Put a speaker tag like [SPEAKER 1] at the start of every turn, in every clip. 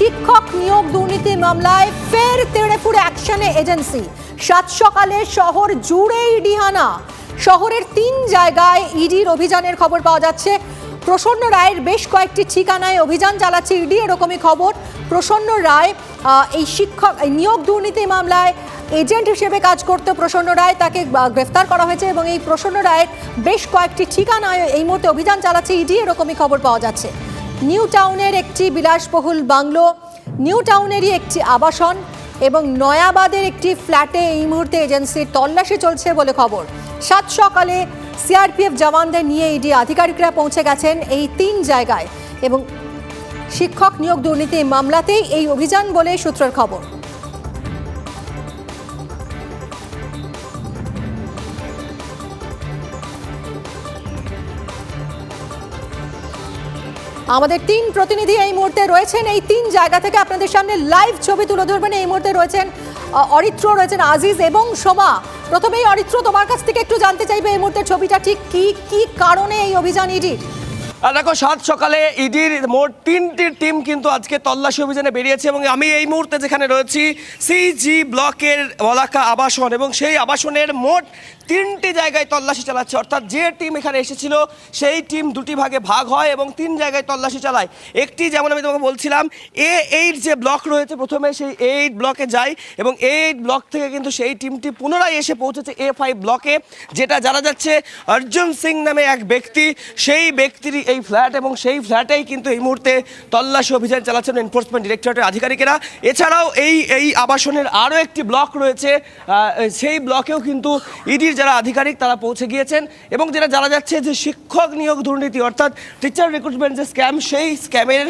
[SPEAKER 1] শিক্ষক নিয়োগ দুর্নীতি মামলায় ফের তেড়েফুড়ে অ্যাকশনে এজেন্সি। সাত সকালে শহর জুড়েই ডিহানা। শহরের তিন জায়গায় ইডির অভিযানের খবর পাওয়া যাচ্ছে। প্রসন্ন রায়ের বেশ কয়েকটি ঠিকানায় অভিযান চালাচ্ছে ইডি, এরকমই খবর। প্রসন্ন রায় এই শিক্ষক নিয়োগ দুর্নীতি মামলায় এজেন্ট হিসেবে কাজ করতে প্রসন্ন রায়। তাকে গ্রেফতার করা হয়েছে এবং এই প্রসন্ন রায়ের বেশ কয়েকটি ঠিকানায় এই মুহূর্তে অভিযান চালাচ্ছে ইডি, এরকমই খবর পাওয়া যাচ্ছে। নিউ টাউনের একটি বিলাসবহুল বাংলো, নিউ টাউনেরই একটি আবাসন এবং নয়াবাদের একটি ফ্ল্যাটে এই মুহূর্তে এজেন্সির তল্লাশি চলছে বলে খবর। সাত সকালে সিআরপিএফ জওয়ানদের নিয়ে ইডি আধিকারিকরা পৌঁছে গেছেন এই তিন জায়গায় এবং শিক্ষক নিয়োগ দুর্নীতি মামলাতেই এই অভিযান বলে সূত্রের খবর। আমাদের তিন প্রতিনিধি এই মুহূর্তে রয়েছেন। এই তিন জায়গা থেকে আপনাদের সামনে লাইভ ছবি তুলে ধরবেন এই মুহূর্তে রয়েছেন অরিত্র, রয়েছেন আজিজ এবং সোমা। প্রথমেই অরিত্র, তোমার কাছ থেকে একটু জানতে চাইবে এই মুহূর্তে ছবিটা ঠিক কি কি কারণে এই অভিযান
[SPEAKER 2] আর দেখো, সাত সকালে ইডির মোট তিনটি টিম কিন্তু আজকে তল্লাশি অভিযানে বেরিয়েছে এবং আমি এই মুহূর্তে যেখানে রয়েছি, সিজি ব্লকের বলাকা আবাসন এবং সেই আবাসনের মোট তিনটি জায়গায় তল্লাশি চালাচ্ছে। অর্থাৎ যে টিম এখানে এসেছিল, সেই টিম দুটি ভাগে ভাগ হয় এবং তিন জায়গায় তল্লাশি চালায়। একটি যেমন আমি তোমাকে বলছিলাম এ এইট যে ব্লক রয়েছে, প্রথমে সেই এইট ব্লকে যায় এবং এইট ব্লক থেকে কিন্তু সেই টিমটি পুনরায় এসে পৌঁছেছে এ ফাইভ ব্লকে যেটা জানা যাচ্ছে অর্জুন সিং নামে এক ব্যক্তি। সেই ব্যক্তির এই ফ্ল্যাট এবং সেই ফ্ল্যাটেই কিন্তু এই মুহূর্তে তল্লাশি অভিযান চালাচ্ছেন এনফোর্সমেন্ট ডিরেক্টরেটের আধিকারিকেরা। এছাড়াও এই এই আবাসনের আরও একটি ব্লক রয়েছে। সেই ব্লকেও কিন্তু ইডির যারা আধিকারিক তারা পৌঁছে গিয়েছেন এবং যেটা জানা যাচ্ছে যে শিক্ষক নিয়োগ দুর্নীতি অর্থাৎ টিচার রিক্রুটমেন্ট যে স্ক্যাম সেই স্ক্যামের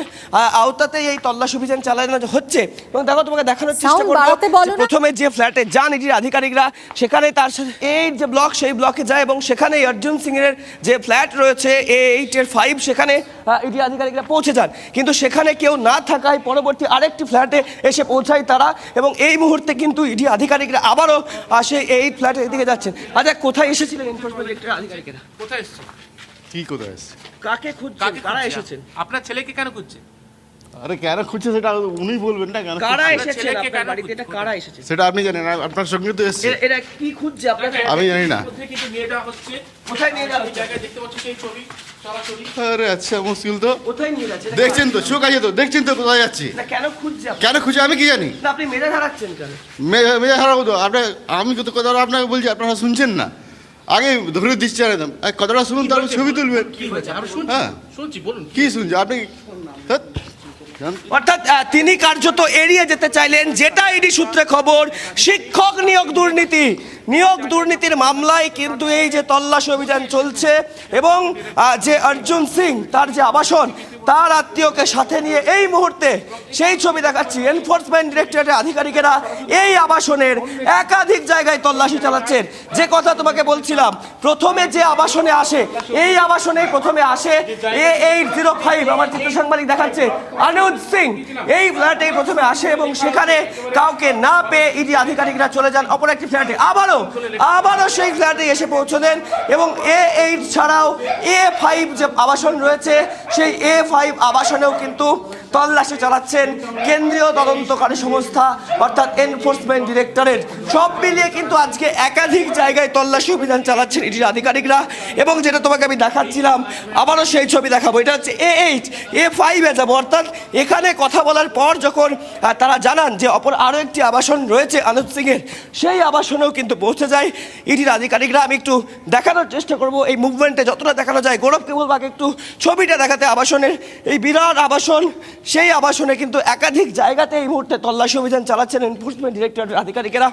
[SPEAKER 2] আওতাতেই এই তল্লাশি অভিযান চালানো হচ্ছে। এবং দেখো তোমাকে দেখানোর চেষ্টা করব। প্রথমে যে ফ্ল্যাটে যান ইডির আধিকারিকরা সেখানে তার সাথে এই যে ব্লক সেই ব্লকে যায় এবং সেখানে অর্জুন সিং এর যে ফ্ল্যাট রয়েছে এ এইট এর ফাইভ সেখানে ইডি আধিকারিকরা পৌঁছে যান। কিন্তু সেখানে কেউ না থাকায় পরবর্তী আরেকটি ফ্ল্যাটে এসে পৌঁছায় তারা এবং এই মুহূর্তে কিন্তু ইডি আধিকারিকরা আবারও আসে এই ফ্ল্যাটের দিকে যাচ্ছেন। আচ্ছা কোথায় এসেছিলেন এনফোর্সমেন্ট ডিরেক্টরের আধিকারিকেরা?
[SPEAKER 3] কোথায় এসছে
[SPEAKER 4] কি কোথায় এসেছে?
[SPEAKER 2] কাকে খুঁজছেন? কারা এসেছেন?
[SPEAKER 3] আপনার ছেলেকে কেন খুঁজছে
[SPEAKER 4] আরে কেন খুঁজছে সেটা উনি বলবেন না কেন
[SPEAKER 2] কারা
[SPEAKER 3] এসেছে
[SPEAKER 2] আপনার বাড়িতে? এটা কারা এসেছে
[SPEAKER 4] সেটা আপনি জানেন আপনার সঙ্গে তো এসেছে।
[SPEAKER 2] এরা কি খুঁজছে আপনাকে
[SPEAKER 4] আমি জানি না।
[SPEAKER 3] কোথায় কিন্তু নিয়ে যাওয়া হচ্ছে।
[SPEAKER 2] কোথায় নিয়ে যাওয়া হচ্ছে?
[SPEAKER 3] জায়গায় দেখতে পাচ্ছি এই ছবি।
[SPEAKER 4] আরে আচ্ছা মুশকিল তো।
[SPEAKER 2] কোথায় নিয়ে যাচ্ছে?
[SPEAKER 4] দেখছেন তো চোখ আছে তো দেখছেন তো কোথায় যাচ্ছি?
[SPEAKER 2] না, কেন খুঁজছে
[SPEAKER 4] কেন খুঁজে আমি কি জানি?
[SPEAKER 2] আপনি মেজাজ হারাচ্ছেন কেন?
[SPEAKER 4] মেয়ে হারাবো তো আপনার আমি কত কথা আপনাকে বলছি আপনারা শুনছেন না। আগে ধরে দিচ্ছি আর কথাটা শুনুন তারপর ছবি তুলবেন।
[SPEAKER 3] কি হয়েছে
[SPEAKER 4] হ্যাঁ।
[SPEAKER 3] শুনছি বলুন।
[SPEAKER 4] কি শুনছি? আপনি
[SPEAKER 2] অর্থাৎ তিনি কার্যত এড়িয়ে যেতে চাইলেন। যেটা ইডি সূত্রে খবর, শিক্ষক নিয়োগ দুর্নীতি। নিয়োগ দুর্নীতির মামলায় কিন্তু এই যে তল্লাশি অভিযান চলছে এবং যে অর্জুন সিং, তার যে আবাসন তার আত্মীয়কে সাথে নিয়ে এই মুহূর্তে সেই ছবি দেখাচ্ছি। এনফোর্সমেন্ট ডিরেক্টরেটের আধিকারিকেরা এই আবাসনের একাধিক জায়গায় তল্লাশি চালাচ্ছেন। যে কথা তোমাকে বলছিলাম, প্রথমে যে আবাসনে আসে, এই আবাসনে প্রথমে আসে এ এইট জিরো ফাইভ আমার চিত্র সাংবাদিক দেখাচ্ছে অনুজ সিং। এই ফ্ল্যাটে প্রথমে আসে এবং সেখানে কাউকে না পেয়ে ইডি আধিকারিকরা চলে যান অপর একটি ফ্ল্যাটে। আবারও আবারও সেই ফ্ল্যাটে এসে পৌঁছলেন এবং এ এইট ছাড়াও এ ফাইভ যে আবাসন রয়েছে, সেই এ ফাইভ আবাসনেও কিন্তু তল্লাশি চালাচ্ছেন কেন্দ্রীয় তদন্তকারী সংস্থা, অর্থাৎ এনফোর্সমেন্ট ডিরেক্টরেট সব মিলিয়ে কিন্তু আজকে একাধিক জায়গায় তল্লাশি অভিযান চালাচ্ছেন ইডির আধিকারিকরা। এবং যেটা তোমাকে আমি দেখাচ্ছিলাম, আবারও সেই ছবি দেখাবো। এটা হচ্ছে এ এইট এ ফাইভে যাব। অর্থাৎ এখানে কথা বলার পর যখন তারা জানান যে অপর আরও একটি আবাসন রয়েছে আনন্দ সিংয়ের, সেই আবাসনেও কিন্তু পৌঁছে যায় ইডির আধিকারিকরা। আমি একটু দেখানোর চেষ্টা করব। এই মুভমেন্টে যতটা দেখানো যায় গৌরবকে বলব আগে একটু ছবিটা দেখাতে আবাসনের এই বিরাট আবাসন। সেই আবাসনে কিন্তু একাধিক জায়গাতে এই মুহূর্তে তল্লাশি অভিযান চালাচ্ছেন এনফোর্সমেন্ট ডিরেক্টরেটের আধিকারিকেরা।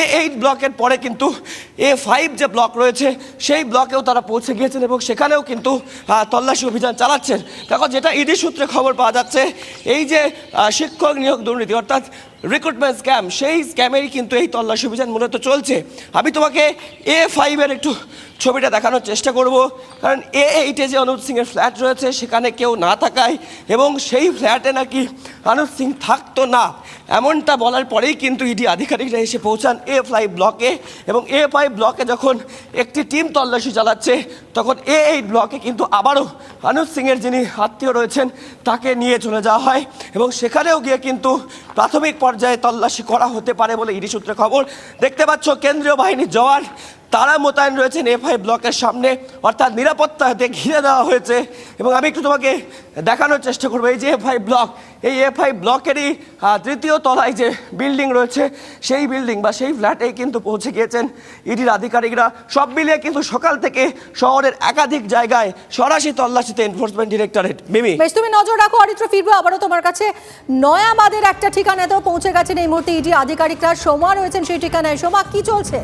[SPEAKER 2] এ এইট ব্লকের পরে কিন্তু এ ফাইভ যে ব্লক রয়েছে, সেই ব্লকেও তারা পৌঁছে গিয়েছেন এবং সেখানেও কিন্তু তল্লাশি অভিযান চালাচ্ছেন। দেখো, যেটা ইডি সূত্রে খবর পাওয়া যাচ্ছে, এই যে শিক্ষক নিয়োগ দুর্নীতি, অর্থাৎ রিক্রুটমেন্ট স্ক্যাম সেই স্ক্যামেরই কিন্তু এই তল্লাশি অভিযান মূলত চলছে। আমি তোমাকে এ ফাইভের একটু ছবিটা দেখানোর চেষ্টা করব। কারণ এ এইটে যে অনুপ সিংয়ের ফ্ল্যাট রয়েছে, সেখানে কেউ না থাকায় এবং সেই ফ্ল্যাটে নাকি অনুপ সিং থাকতো না। এমনটা বলার পরেই কিন্তু ইডি আধিকারিকরা এসে পৌঁছান এ ফাইভ ব্লকে এবং এ ফাইভ ব্লকে যখন একটি টিম তল্লাশি চালাচ্ছে, তখন এ এইট ব্লকে কিন্তু আবারও আনুজ সিংয়ের যিনি আত্মীয় রয়েছেন, তাকে নিয়ে চলে যাওয়া হয় এবং সেখানেও গিয়ে কিন্তু প্রাথমিক পর্যায়ে তল্লাশি করা হতে পারে বলে ইডি সূত্রে খবর। দেখতে পাচ্ছ, কেন্দ্রীয় বাহিনীর জওয়ান তারা মোতায়েন রয়েছেন এফ আই ব্লকের সামনে। অর্থাৎ নিরাপত্তা নিরাপত্তাতে ঘিরে দেওয়া হয়েছে। এবং আমি একটু তোমাকে দেখানোর চেষ্টা করব। এই যে এফ আই ব্লক, এই এফ আই ব্লকেরই তৃতীয় তলায় যে বিল্ডিং রয়েছে, সেই বিল্ডিং বা সেই ফ্ল্যাটেই কিন্তু পৌঁছে গিয়েছেন ইডির আধিকারিকরা। সব মিলিয়ে কিন্তু সকাল থেকে শহরের একাধিক জায়গায় সরাসরি তল্লাশিতে এনফোর্সমেন্ট ডিরেক্টরেট মিমি?
[SPEAKER 1] বেশ, তুমি নজর রাখো, অরিত্র, ফিরবো আবারও তোমার কাছে। নয়াবাদের একটা ঠিকানাতেও পৌঁছে গেছেন এই মুহূর্তে ইডি আধিকারিকরা। সোমা রয়েছেন সেই ঠিকানায়। সোমা, কি চলছে?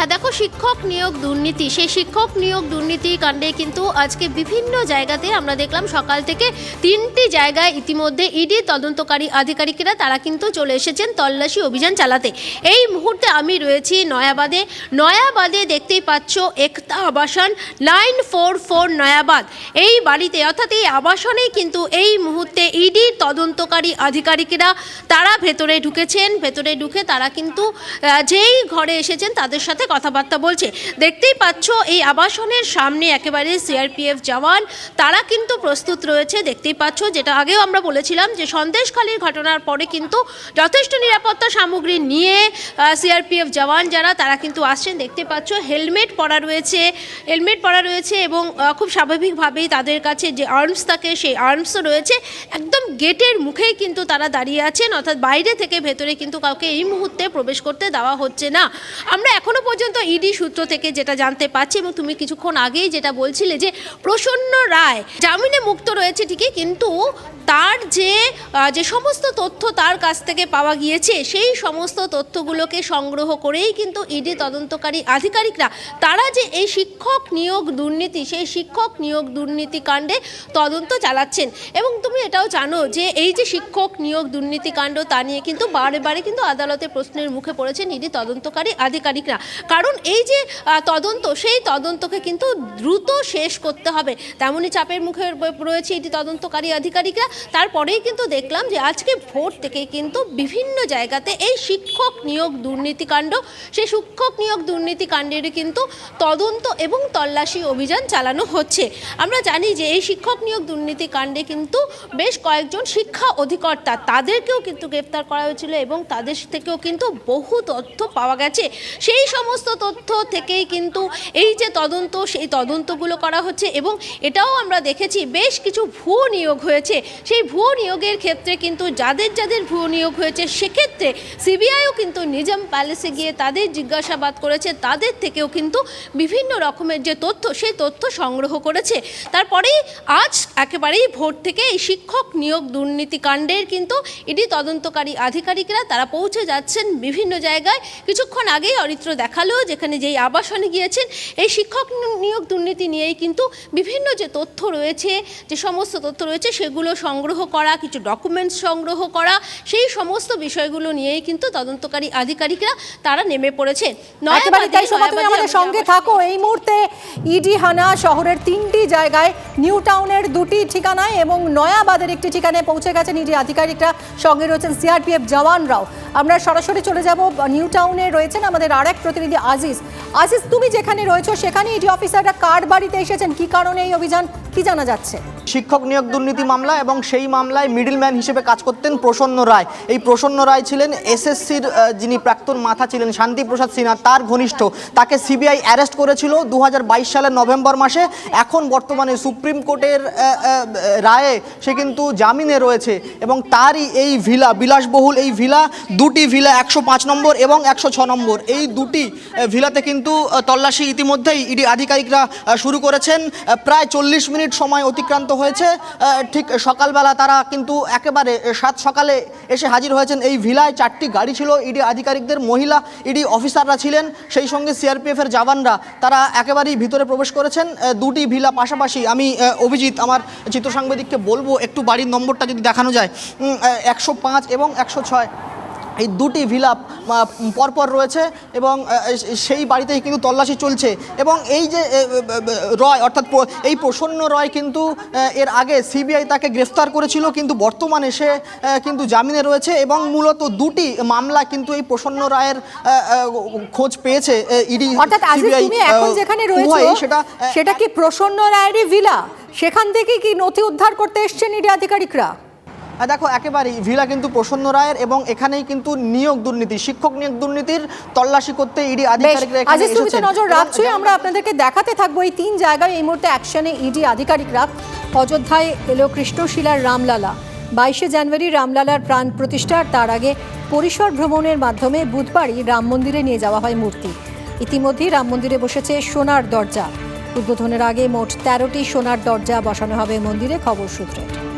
[SPEAKER 5] হ্যাঁ দেখো, শিক্ষক নিয়োগ দুর্নীতি। সেই শিক্ষক নিয়োগ দুর্নীতি কাণ্ডে কিন্তু আজকে বিভিন্ন জায়গাতে আমরা দেখলাম সকাল থেকে তিনটি জায়গায় ইতিমধ্যে ইডি তদন্তকারী আধিকারিকেরা তারা কিন্তু চলে এসেছেন তল্লাশি অভিযান চালাতে। এই মুহূর্তে আমি রয়েছি নয়াবাদে। নয়াবাদে দেখতেই পাচ্ছ একতা আবাসন নাইন ফোর ফোর নয়াবাদ। এই বাড়িতে, অর্থাৎ এই আবাসনেই কিন্তু এই মুহূর্তে ইডি তদন্তকারী আধিকারিকেরা তারা ভেতরে ঢুকেছেন। ভেতরে ঢুকে তারা কিন্তু যেই ঘরে এসেছেন তাদের সাথে কথাবার্তা বলছে। দেখতেই পাচ্ছ, এই আবাসনের সামনে একেবারে সিআরপিএফ জওয়ান, তারা কিন্তু প্রস্তুত রয়েছে। দেখতেই পাচ্ছ, যেটা আগেও আমরা বলেছিলাম যে সন্দেশখালীর ঘটনার পরে কিন্তু যথেষ্ট নিরাপত্তা সামগ্রী নিয়ে সিআরপিএফ জওয়ান যারা, তারা কিন্তু আসছেন। দেখতে পাচ্ছ, হেলমেট পরা রয়েছে, হেলমেট পরা রয়েছে এবং খুব স্বাভাবিকভাবেই তাদের কাছে যে আর্মস থাকে, সেই আর্মসও রয়েছে। একদম গেটের মুখেই কিন্তু তারা দাঁড়িয়ে আছেন, অর্থাৎ বাইরে থেকে ভেতরে কিন্তু কাউকে এই মুহূর্তে প্রবেশ করতে দেওয়া হচ্ছে না। আমরা এখনও পর্যন্ত ইডি সূত্র থেকে যেটা জানতে পারছি এবং তুমি কিছুক্ষণ আগেই যেটা বলছিলে যে প্রসন্ন রায় জামিনে মুক্ত রয়েছে ঠিকই, কিন্তু তার যে যে সমস্ত তথ্য তার কাছ থেকে পাওয়া গিয়েছে, সেই সমস্ত তথ্যগুলোকে সংগ্রহ করেই কিন্তু ইডি তদন্তকারী আধিকারিকরা, তারা যে এই শিক্ষক নিয়োগ দুর্নীতি, সেই শিক্ষক নিয়োগ দুর্নীতি কাণ্ডে তদন্ত চালাচ্ছেন। এবং তুমি এটাও জানো যে এই যে শিক্ষক নিয়োগ দুর্নীতি কাণ্ড তা নিয়ে কিন্তু বারে বারে কিন্তু আদালতে প্রশ্নের মুখে পড়েছেন ইডি তদন্তকারী আধিকারিকরা। কারণ এই যে তদন্ত, সেই তদন্তকে কিন্তু দ্রুত শেষ করতে হবে। তেমনই চাপের মুখে রয়েছে এটি তদন্তকারী আধিকারিকরা। তারপরেই কিন্তু দেখলাম যে আজকে ভোর থেকে কিন্তু বিভিন্ন জায়গাতে এই শিক্ষক নিয়োগ দুর্নীতিকাণ্ড, সেই শিক্ষক নিয়োগ দুর্নীতিকাণ্ডের কিন্তু তদন্ত এবং তল্লাশি অভিযান চালানো হচ্ছে। আমরা জানি যে এই শিক্ষক নিয়োগ দুর্নীতি কাণ্ডে কিন্তু বেশ কয়েকজন শিক্ষা অধিকর্তা তাদেরকেও কিন্তু গ্রেপ্তার করা হয়েছিল এবং তাদের থেকেও কিন্তু বহু তথ্য পাওয়া গেছে। সেই সমস্ত তথ্য থেকেই কিন্তু এই যে তদন্ত, সেই তদন্তগুলো করা হচ্ছে এবং এটাও আমরা দেখেছি বেশ কিছু ভুয়ো নিয়োগ হয়েছে। সেই ভুয়ো নিয়োগের ক্ষেত্রে কিন্তু যাদের যাদের ভুয়ো নিয়োগ হয়েছে, সেক্ষেত্রে সিবিআইও কিন্তু নিজাম প্যালেসে গিয়ে তাদের জিজ্ঞাসাবাদ করেছে। তাদের থেকেও কিন্তু বিভিন্ন রকমের যে তথ্য, সেই তথ্য সংগ্রহ করেছে। তারপরেই আজ একেবারেই ভোর থেকে এই শিক্ষক নিয়োগ দুর্নীতি কাণ্ডের কিন্তু ইডি তদন্তকারী আধিকারিকরা তারা পৌঁছে যাচ্ছেন বিভিন্ন জায়গায়। কিছুক্ষণ আগেই অরিত্র দেখাল যেখানে যেই আবাসনে গিয়েছেন এই শিক্ষক নিয়োগ দুর্নীতি নিয়েই কিন্তু বিভিন্ন যে তথ্য রয়েছে যে সমস্ত তথ্য রয়েছে সেগুলো সংগ্রহ করা কিছু ডকুমেন্টস সংগ্রহ করা সেই সমস্ত বিষয়গুলো নিয়েই কিন্তু তদন্তকারী আধিকারিকরা তারা নেমে নয়াবাদে
[SPEAKER 1] আমাদের সঙ্গে থাকো। এই মুহূর্তে ইডি হানা শহরের তিনটি জায়গায় নিউ টাউনের দুটি ঠিকানায় এবং নয়াবাদের একটি ঠিকানায় পৌঁছে গেছেন ইডি আধিকারিকরা। সঙ্গে রয়েছেন সিআরপিএফ জওয়ানরাও। আমরা সরাসরি চলে যাব। নিউ টাউনে রয়েছেন আমাদের আরেক প্রতিনিধি। আজিজ আজিজ, তুমি যেখানে রয়েছো সেখানে ইডি অফিসাররা কার বাড়িতে এসেছেন? কি কারণে এই অভিযান, কি জানা যাচ্ছে?
[SPEAKER 6] শিক্ষক নিয়োগ দুর্নীতি মামলা এবং সেই মামলায় মিডিলম্যান হিসেবে কাজ করতেন প্রসন্ন রায়। এই প্রসন্ন রায় ছিলেন এসএসসির যিনি প্রাক্তন মাথা ছিলেন, শান্তিপ্রসাদ সিনহা, তার ঘনিষ্ঠ। তাকে সিবিআই অ্যারেস্ট করেছিল দু হাজার বাইশ সালের নভেম্বর মাসে। এখন বর্তমানে সুপ্রিম কোর্টের রায়ে সে কিন্তু জামিনে রয়েছে এবং তারই এই ভিলা, বিলাসবহুল এই ভিলা, দুটি ভিলা, একশো পাঁচ নম্বর এবং একশো ছ নম্বর। এই দুটি ভিলাতে কিন্তু তল্লাশি ইতিমধ্যেই ইডি আধিকারিকরা শুরু করেছেন। প্রায় চল্লিশ মিনিট সময় অতিক্রান্ত হয়েছে। ঠিক সকালবেলা তারা কিন্তু একেবারে সাত সকালে এসে হাজির হয়েছেন। এই ভিলায় চারটি গাড়ি ছিল। ইডি আধিকারিকদের মহিলা, ইডি অফিসাররা ছিলেন। সেই সঙ্গে সিআরপিএফের জওয়ানরা, তারা একেবারেই ভিতরে প্রবেশ করেছেন। দুটি ভিলা পাশাপাশি আমি অভিজিৎ, আমার চিত্র সাংবাদিককে বলব, একটু বাড়ির নম্বরটা যদি দেখানো যায়। একশো পাঁচ এবং একশো ছয়। এই দুটি ভিলা পরপর রয়েছে এবং সেই বাড়িতেই কিন্তু তল্লাশি চলছে এবং এই যে রয় অর্থাৎ এই প্রসন্ন রয় কিন্তু এর আগে সিবিআই তাকে গ্রেফতার করেছিল কিন্তু বর্তমানে সে কিন্তু জামিনে রয়েছে এবং মূলত দুটি মামলা কিন্তু এই প্রসন্ন রায়ের খোঁজ পেয়েছে ইডি
[SPEAKER 1] অর্থাৎ এখন যেখানে রয়েছে
[SPEAKER 6] সেটা
[SPEAKER 1] সেটা কি প্রসন্ন রায়েরই ভিলা? সেখান থেকে কি নথি উদ্ধার করতে এসছেন ইডি আধিকারিকরা?
[SPEAKER 6] দেখো একেবারেই ভিলা কিন্তু প্রসন্ন রায়ের এবং এখানেই কিন্তু নিয়োগ দুর্নীতি শিক্ষক নিয়োগ দুর্নীতির তল্লাশি করতে ইডি আধিকারিকরা এখানে এসেছেন।
[SPEAKER 1] নজর
[SPEAKER 6] এবং
[SPEAKER 1] রাখছোই আমরা আপনাদেরকে দেখাতে থাকব এই তিন জায়গায়। এই মুহূর্তে অ্যাকশনে ইডি আধিকারিকরা। অযোধ্যায় এলো কৃষ্ণশিলার রামলালা। বাইশে জানুয়ারি রামলালার প্রাণ প্রতিষ্ঠার তার আগে পরিসর ভ্রমণের মাধ্যমে বুধবারই রাম মন্দিরে নিয়ে যাওয়া হয় মূর্তি। ইতিমধ্যেই রাম মন্দিরে বসেছে সোনার দরজা। উদ্বোধনের আগে মোট তেরোটি সোনার দরজা বসানো হবে মন্দিরে খবর সূত্রে।